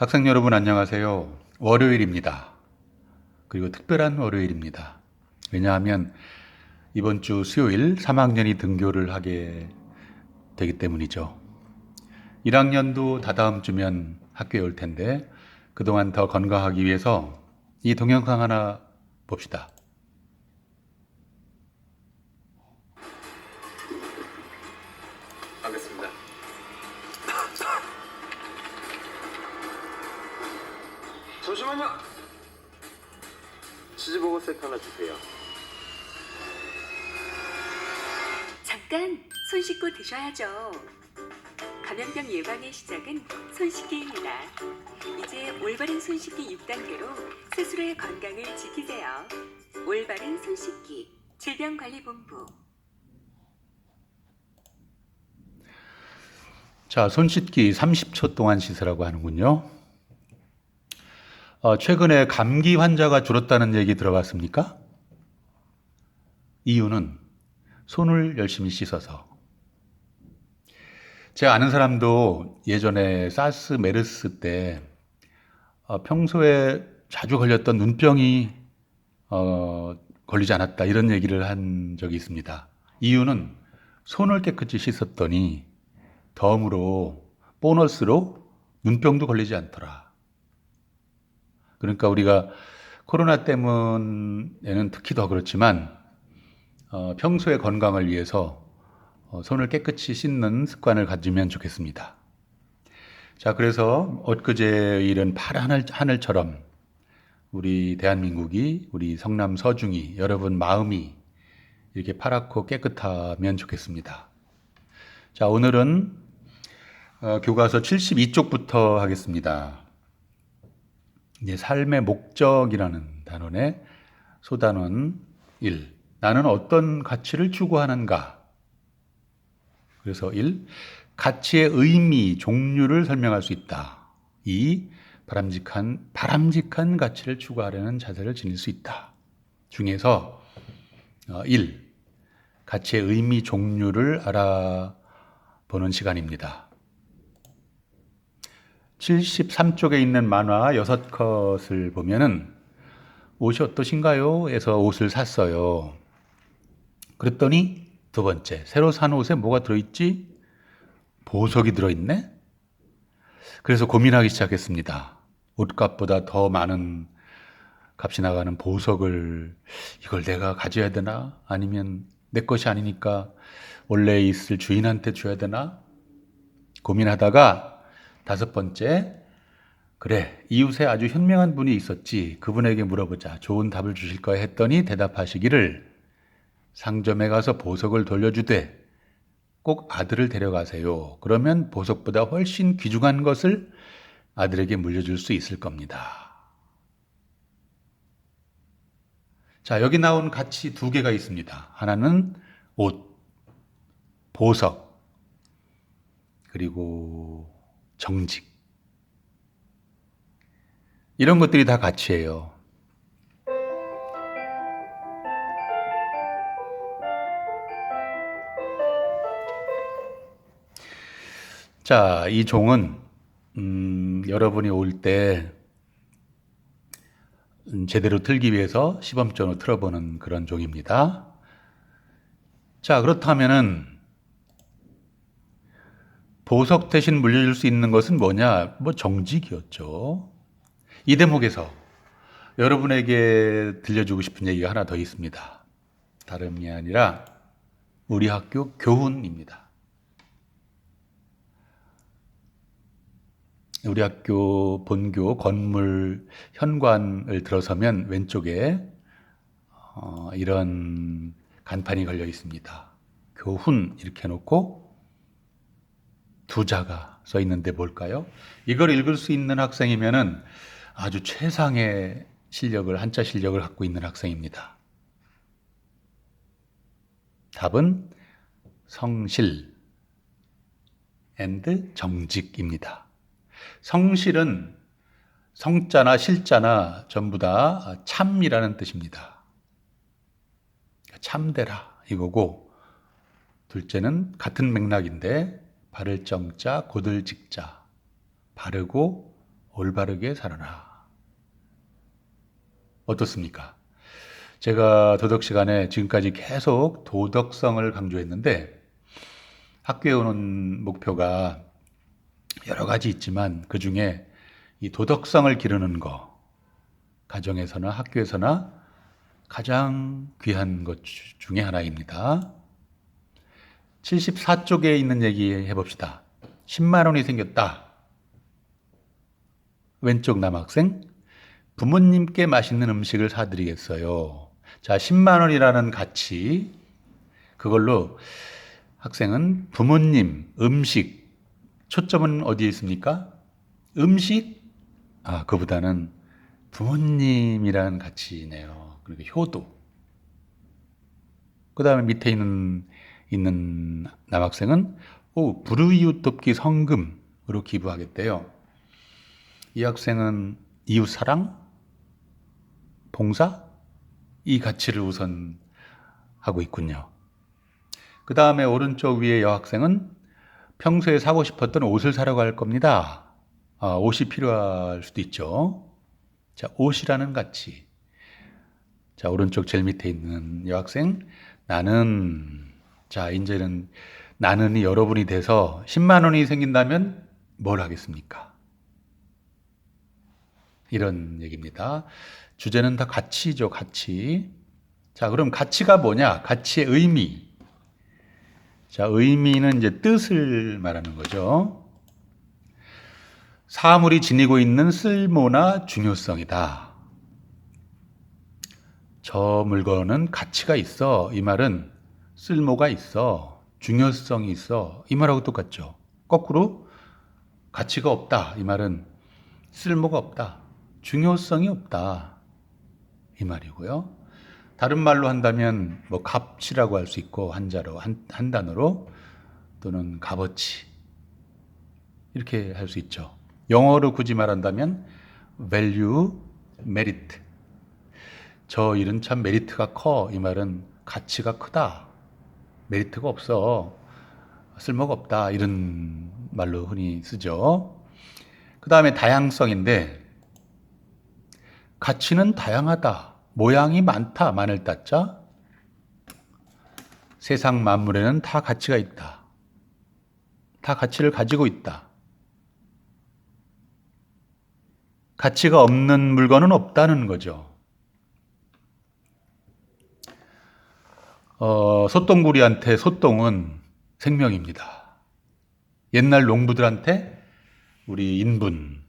학생 여러분 안녕하세요. 월요일입니다. 그리고 특별한 월요일입니다. 왜냐하면 이번 주 수요일 3학년이 등교를 하게 되기 때문이죠. 1학년도 다다음 주면 학교에 올 텐데 그동안 더 건강하기 위해서 이 동영상 하나 봅시다. 잠시만요. 지지보고 세트 하나 주세요. 잠깐 손 씻고 드셔야죠. 감염병 예방의 시작은 손 씻기입니다. 이제 올바른 손 씻기 6단계로 스스로의 건강을 지키세요. 올바른 손 씻기 질병관리본부 자, 손 씻기 30초 동안 씻으라고 하는군요. 어, 최근에 감기 환자가 줄었다는 얘기 들어봤습니까? 이유는 손을 열심히 씻어서. 제가 아는 사람도 예전에 사스, 메르스 때 어, 평소에 자주 걸렸던 눈병이 어, 걸리지 않았다 이런 얘기를 한 적이 있습니다. 이유는 손을 깨끗이 씻었더니 덤으로 보너스로 눈병도 걸리지 않더라. 그러니까 우리가 코로나 때문에는 특히 더 그렇지만 어, 평소의 건강을 위해서 어, 손을 깨끗이 씻는 습관을 가지면 좋겠습니다. 자, 그래서 엊그제 일은 파란 하늘, 하늘 처럼 우리 대한민국이 우리 성남 서중이 여러분 마음이 이렇게 파랗고 깨끗하면 좋겠습니다. 자, 오늘은 어, 교과서 72쪽부터 하겠습니다. 이제 삶의 목적이라는 단원의 소단원 1. 나는 어떤 가치를 추구하는가? 그래서 1. 가치의 의미, 종류를 설명할 수 있다. 2. 바람직한, 바람직한 가치를 추구하려는 자세를 지닐 수 있다. 중에서 어, 1. 가치의 의미, 종류를 알아보는 시간입니다. 73쪽에 있는 만화 6컷을 보면은 옷이 어떠신가요? 에서 옷을 샀어요. 그랬더니 두 번째, 새로 산 옷에 뭐가 들어있지? 보석이 들어있네? 그래서 고민하기 시작했습니다. 옷값보다 더 많은 값이 나가는 보석을 이걸 내가 가져야 되나? 아니면 내 것이 아니니까 원래 있을 주인한테 줘야 되나? 고민하다가 다섯 번째, 그래, 이웃에 아주 현명한 분이 있었지. 그분에게 물어보자. 좋은 답을 주실 거야 했더니 대답하시기를 상점에 가서 보석을 돌려주되 꼭 아들을 데려가세요. 그러면 보석보다 훨씬 귀중한 것을 아들에게 물려줄 수 있을 겁니다. 자, 여기 나온 가치 두 개가 있습니다. 하나는 옷, 보석, 그리고 정직. 이런 것들이 다 가치예요. 자, 이 종은 음, 여러분이 올때 음, 제대로 틀기 위해서 시범적으로 틀어보는 그런 종입니다. 자, 그렇다면은 보석 대신 물려줄 수 있는 것은 뭐냐? 뭐 정직이었죠. 이 대목에서 여러분에게 들려주고 싶은 얘기가 하나 더 있습니다. 다름이 아니라 우리 학교 교훈입니다. 우리 학교 본교 건물 현관을 들어서면 왼쪽에 어, 이런 간판이 걸려 있습니다. 교훈 이렇게 해놓고 두 자가 써 있는데 뭘까요? 이걸 읽을 수 있는 학생이면은 아주 최상의 실력을 한자 실력을 갖고 있는 학생입니다. 답은 성실 앤드 정직입니다. 성실은 성자나 실자나 전부 다 참이라는 뜻입니다. 참되라 이거고 둘째는 같은 맥락인데 바를 정자 고들 직자 바르고 올바르게 살아라. 어떻습니까? 제가 도덕 시간에 지금까지 계속 도덕성을 강조했는데 학교에 오는 목표가 여러 가지 있지만 그 중에 이 도덕성을 기르는 거 가정에서나 학교에서나 가장 귀한 것 주- 중에 하나입니다. 74쪽에 있는 얘기 해봅시다. 10만 원이 생겼다. 왼쪽 남학생 부모님께 맛있는 음식을 사드리겠어요. 자, 10만 원이라는 가치 그걸로 학생은 부모님, 음식 초점은 어디에 있습니까? 음식 아, 그보다는 부모님이라는 가치네요. 그러니까 효도. 그 다음에 밑에 있는, 있는 남학생은, 오, 불우이웃 돕기 성금으로 기부하겠대요. 이 학생은 이웃 사랑, 봉사, 이 가치를 우선 하고 있군요. 그 다음에 오른쪽 위에 여학생은 평소에 사고 싶었던 옷을 사러 갈 겁니다. 아, 옷이 필요할 수도 있죠. 자, 옷이라는 가치. 자, 오른쪽 제일 밑에 있는 여학생. 나는, 자, 이제는 나는이 여러분이 돼서 10만 원이 생긴다면 뭘 하겠습니까? 이런 얘기입니다. 주제는 다 가치죠, 가치. 자, 그럼 가치가 뭐냐? 가치의 의미. 자, 의미는 이제 뜻을 말하는 거죠. 사물이 지니고 있는 쓸모나 중요성이다. 저 물건은 가치가 있어. 이 말은 쓸모가 있어. 중요성이 있어. 이 말하고 똑같죠. 거꾸로 가치가 없다. 이 말은 쓸모가 없다. 중요성이 없다. 이 말이고요. 다른 말로 한다면 뭐 값이라고 할 수 있고 한자로 한, 한 단어로 또는 값어치 이렇게 할 수 있죠. 영어로 굳이 말한다면 value, merit. 저 일은 참 메리트가 커. 이 말은 가치가 크다. 메리트가 없어. 쓸모가 없다. 이런 말로 흔히 쓰죠. 그 다음에 다양성인데 가치는 다양하다. 모양이 많다. 마늘 따자. 세상 만물에는 다 가치가 있다. 다 가치를 가지고 있다. 가치가 없는 물건은 없다는 거죠. 어, 소똥구리한테 소똥은 생명입니다. 옛날 농부들한테 우리 인분,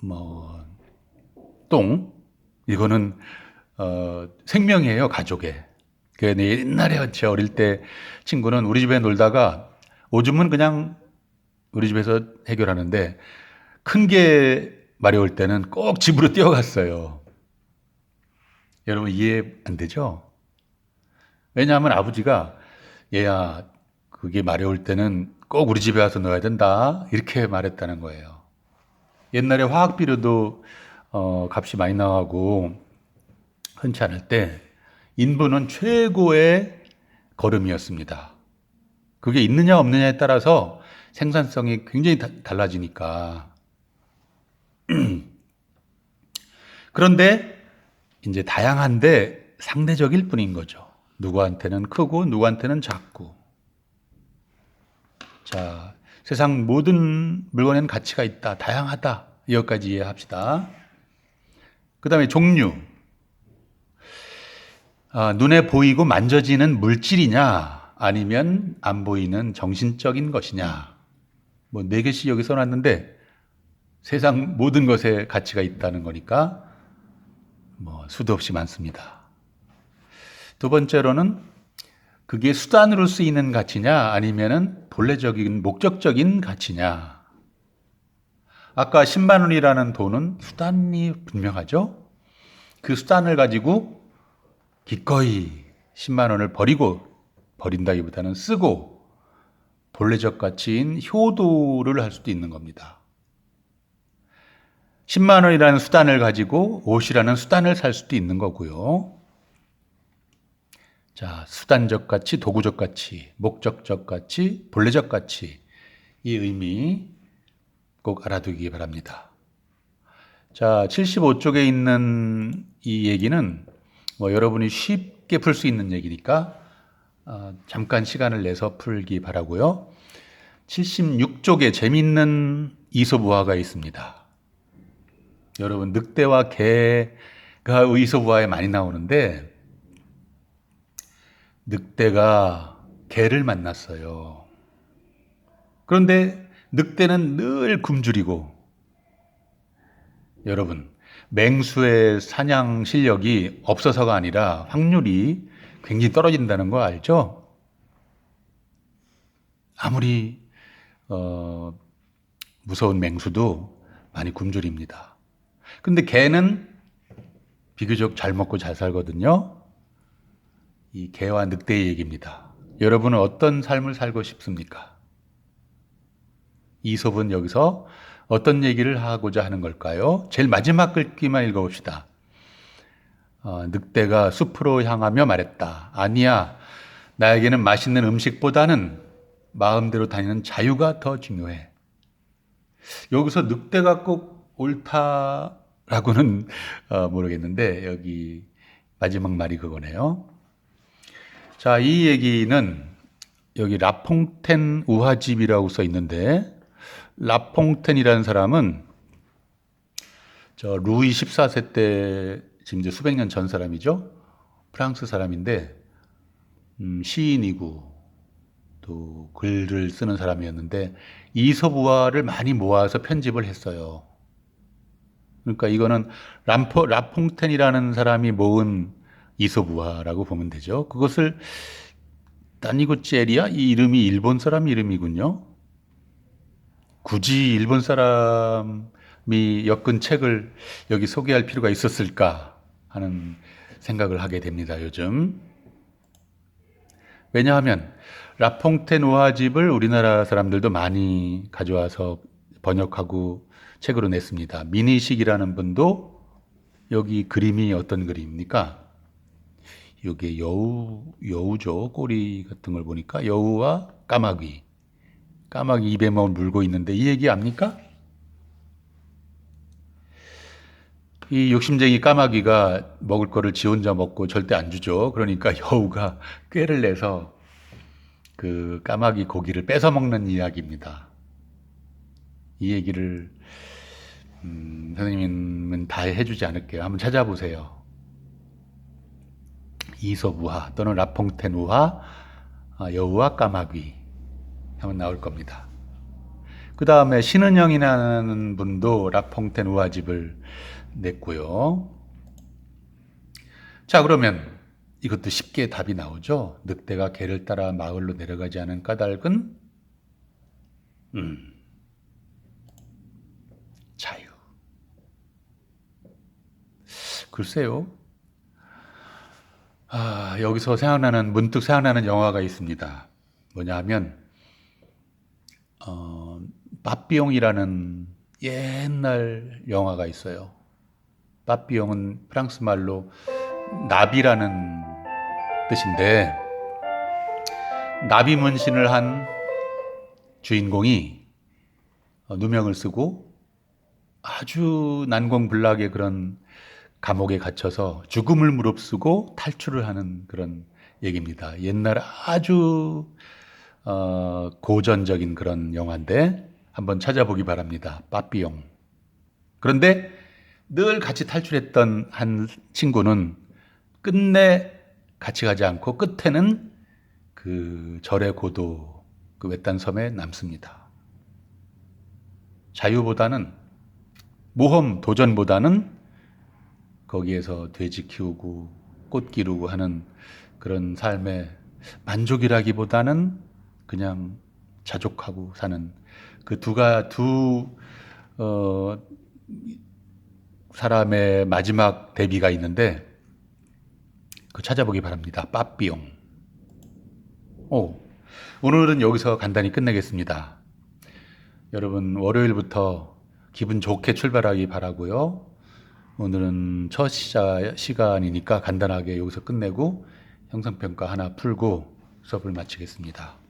뭐, 똥, 이거는, 어, 생명이에요, 가족에. 그 옛날에 제 어릴 때 친구는 우리 집에 놀다가 오줌은 그냥 우리 집에서 해결하는데 큰 게 마려울 때는 꼭 집으로 뛰어갔어요. 여러분 이해 안 되죠? 왜냐하면 아버지가 얘야 그게 마려울 때는 꼭 우리 집에 와서 넣어야 된다 이렇게 말했다는 거예요. 옛날에 화학 비료도 어, 값이 많이 나가고 흔치 않을 때 인분은 최고의 걸음이었습니다. 그게 있느냐 없느냐에 따라서 생산성이 굉장히 다- 달라지니까. 그런데 이제 다양한데 상대적일 뿐인 거죠. 누구한테는 크고 누구한테는 작고. 자, 세상 모든 물건에는 가치가 있다. 다양하다. 여기까지 이해합시다. 그 다음에 종류. 아, 눈에 보이고 만져지는 물질이냐, 아니면 안 보이는 정신적인 것이냐. 뭐, 네 개씩 여기 써놨는데, 세상 모든 것에 가치가 있다는 거니까, 뭐, 수도 없이 많습니다. 두 번째로는, 그게 수단으로 쓰이는 가치냐, 아니면은 본래적인, 목적적인 가치냐. 아까 10만 원이라는 돈은 수단이 분명하죠? 그 수단을 가지고 기꺼이 10만 원을 버리고 버린다기보다는 쓰고 본래적 가치인 효도를 할 수도 있는 겁니다. 10만 원이라는 수단을 가지고 옷이라는 수단을 살 수도 있는 거고요. 자, 수단적 가치, 도구적 가치, 목적적 가치, 본래적 가치 이 의미 꼭 알아두기 바랍니다. 자, 75쪽에 있는 이 얘기는 뭐 여러분이 쉽게 풀 수 있는 얘기니까 어, 잠깐 시간을 내서 풀기 바라고요. 76쪽에 재밌는 이소부화가 있습니다. 여러분 늑대와 개가 의소부화에 많이 나오는데 늑대가 개를 만났어요. 그런데 늑대는 늘 굶주리고 여러분 맹수의 사냥 실력이 없어서가 아니라 확률이 굉장히 떨어진다는 거 알죠? 아무리 어, 무서운 맹수도 많이 굶주립니다. 근데 개는 비교적 잘 먹고 잘 살거든요. 이 개와 늑대의 얘기입니다. 여러분은 어떤 삶을 살고 싶습니까? 이솝은 여기서 어떤 얘기를 하고자 하는 걸까요? 제일 마지막 글귀만 읽어봅시다. 어, 늑대가 숲으로 향하며 말했다. 아니야. 나에게는 맛있는 음식보다는 마음대로 다니는 자유가 더 중요해. 여기서 늑대가 꼭 옳다라고는 어, 모르겠는데 여기 마지막 말이 그거네요. 자, 이 얘기는 여기 라퐁텐 우화집이라고 써 있는데 라퐁텐이라는 사람은 저 루이 14세 때 지금 이제 수백 년 전 사람이죠. 프랑스 사람인데 음, 시인이고 또 글을 쓰는 사람이었는데 이솝우화를 많이 모아서 편집을 했어요. 그러니까 이거는 람포, 라퐁텐이라는 사람이 모은 이솝우화라고 보면 되죠. 그것을 따니고체리아 이 이름이 일본 사람 이름이군요. 굳이 일본 사람이 엮은 책을 여기 소개할 필요가 있었을까 하는 생각을 하게 됩니다. 요즘 왜냐하면 라퐁텐 우화집을 우리나라 사람들도 많이 가져와서 번역하고 책으로 냈습니다. 미니식이라는 분도 여기 그림이 어떤 그림입니까? 이게 여우, 여우죠. 꼬리 같은 걸 보니까 여우와 까마귀. 까마귀 입에 뭐 물고 있는데 이 얘기 압니까? 이 욕심쟁이 까마귀가 먹을 거를 지 혼자 먹고 절대 안 주죠. 그러니까 여우가 꾀를 내서 그 까마귀 고기를 뺏어 먹는 이야기입니다. 이 얘기를 음, 선생님은 다 해주지 않을게요. 한번 찾아보세요. 이솝 우화 또는 라퐁텐 우화, 아, 여우와 까마귀 하면 나올 겁니다. 그 다음에 신은영이라는 분도 라퐁텐 우화집을 냈고요. 자 그러면 이것도 쉽게 답이 나오죠. 늑대가 개를 따라 마을로 내려가지 않은 까닭은 음, 자유. 글쎄요. 아, 여기서 생각나는 문득 생각나는 영화가 있습니다. 뭐냐 하면 어, 빠삐용이라는 옛날 영화가 있어요. 빠삐용은 프랑스 말로 나비라는 뜻인데 나비 문신을 한 주인공이 어, 누명을 쓰고 아주 난공불락의 그런 감옥에 갇혀서 죽음을 무릅쓰고 탈출을 하는 그런 얘기입니다. 옛날 아주 어, 고전적인 그런 영화인데 한번 찾아보기 바랍니다. 빠삐용. 그런데 늘 같이 탈출했던 한 친구는 끝내 같이 가지 않고 끝에는 그 절의 고도 그 외딴 섬에 남습니다. 자유보다는 모험 도전보다는 거기에서 돼지 키우고 꽃 기르고 하는 그런 삶에 만족이라기보다는 그냥 자족하고 사는 그 두가 두 어, 사람의 마지막 대비가 있는데 그 찾아보기 바랍니다. 빠삐용. 오, 오늘은 여기서 간단히 끝내겠습니다. 여러분 월요일부터 기분 좋게 출발하기 바라고요. 오늘은 첫 시자, 시간이니까 간단하게 여기서 끝내고 형상평가 하나 풀고 수업을 마치겠습니다.